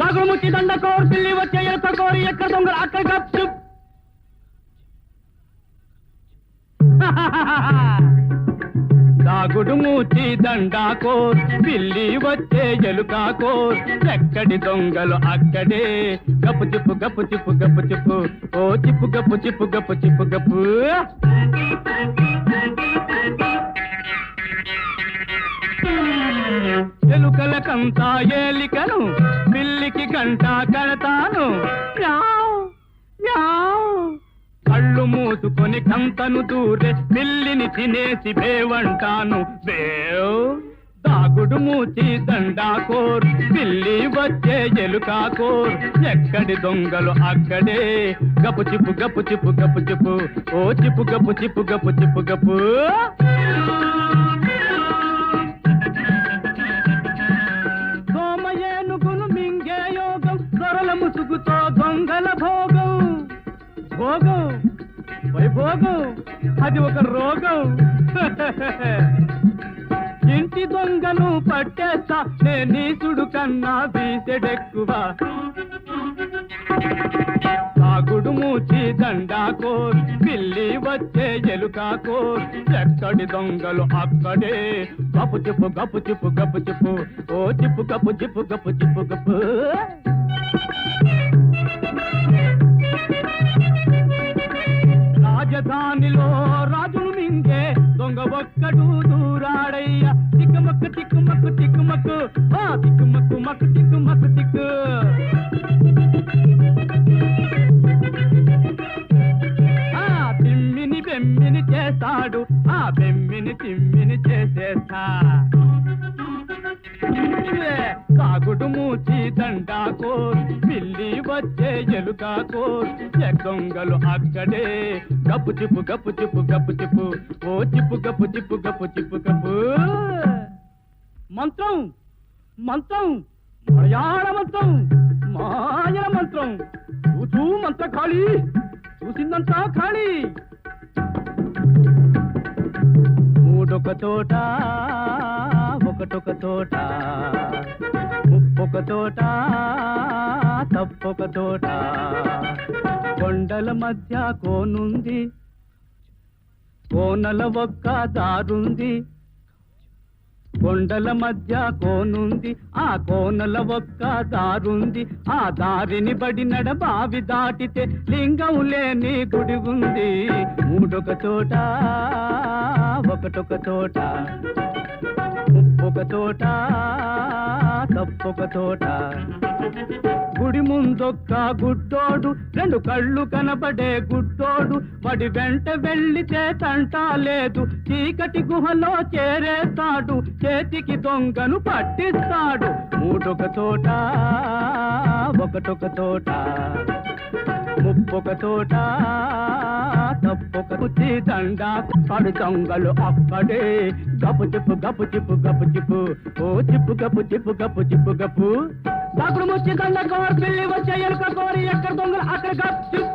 దాగుడు దండ కోరు పిల్లి వచ్చే ఎలుక కోరి ఎక్కడ దొంగలు అక్కడ గప్చు. దాగుడు మూచి దండాకోర్ పిల్లి వచ్చే ఎలుకాకోర్ ఎక్కడి దొంగలు అక్కడే. గప్పు చిప్పు గప్పు చిప్పు గప్పు చిప్పు. ఓ చిప్పు గప్పు చిప్పు గప్పు చిప్పు గప్పు. ఎలుకలకంతా ఏలికను పిల్లికి గంట కడతాను. కళ్ళు మూసుకొని కంతను దూరే పిల్లిని తినేసి బేవంటాను బేవ్ దాగుడు మూచి దండాకోర్ పిల్లి వచ్చే ఎలుకాకోర్ ఎక్కడి దొంగలు అక్కడే? గపు చిప్పు గపు చిప్పు గపు చిప్పు. ఓ చిప్పు గపు చిప్పు గపు చిప్పు గపు వైభోగం అది ఒక రోగం. ఇంటి దొంగను పట్టేస్తా నే నీసుడు కన్నా బీసెడెక్కువ సాగుడు మూచి దండాకోర్ పిల్లి వచ్చే ఎలుకా కోర్. ఎక్కడి దొంగలు అక్కడే. గపు చిప్పు గపు చిప్పు గపు చిప్పు ఓ చిప్పు గపు చిప్పు గపు చిప్పు గప్పు. రాజధానిలో రాజును మింగే దొంగ ఒక్కడు దూరాడయ్య. తిక్కుమక్కు తిక్కుమక్కు తిక్కుమక్కు ఆ తిక్కుమక్కు మక్కు తిక్కుమక్కు తిక్కు తిమ్మిని బెమ్మిని చేస్తాడు. ఆ బెమ్మిని తిమ్మిని చేసేస్తా. కాగుడు మూచి దండా కోర్ పిల్లి వచ్చే ఎలుకాకోర్ దొంగలు అక్కడే గప్పు చిప్పు గప్పు చిప్పు గప్పు చిప్పు. ఓ చిప్పు గప్పు చిప్పు గప్పు చిప్పు గప్పు. మంత్రం మంత్రం మలయాళ మంత్రం మాయల మంత్రం. చూచూ మంత్ర ఖాళీ చూసిందంతా ఖాళీ. మూడొక తోట ఒకటొక తోట. ముప్పొక తోట తప్పొక తోట. కొండల మధ్య కోనుంది కోనల ఒక్క దారుంది. కొండల మధ్య కోనుంది ఆ కోనల ఒక్క దారుంది. ఆ దారిని బడి నడ బావి దాటితే లింగం లేని గుడి ఉంది. మూడొక తోట ఒకటొక తోట ముప్పొక తోట. తప్పొక తోట. గుడి ముందొక్క గుడ్డోడు రెండు కళ్ళు కనబడే గుడ్డోడు. వాడి వెంట వెళ్ళితే తంటా లేదు చీకటి గుహలో చేరేస్తాడు. చేతికి దొంగను పట్టిస్తాడు. మూడొక తోట ఒకటొక తోట. ముప్పొక తోట. తప్పొక కుచ్చి దండ పడు దొంగలు అక్కడే. గపు చిప్పు గపు చిప్పు గపు చిప్పు. ఓ చిప్పు గపు చిప్పు గపు చిప్పు గపు దాకుడు ముచ్చి దండ కోరి పిల్లి వచ్చే ఎలుక కోరి ఎక్కడ దొంగలు అక్కడ గప్ చిప్పు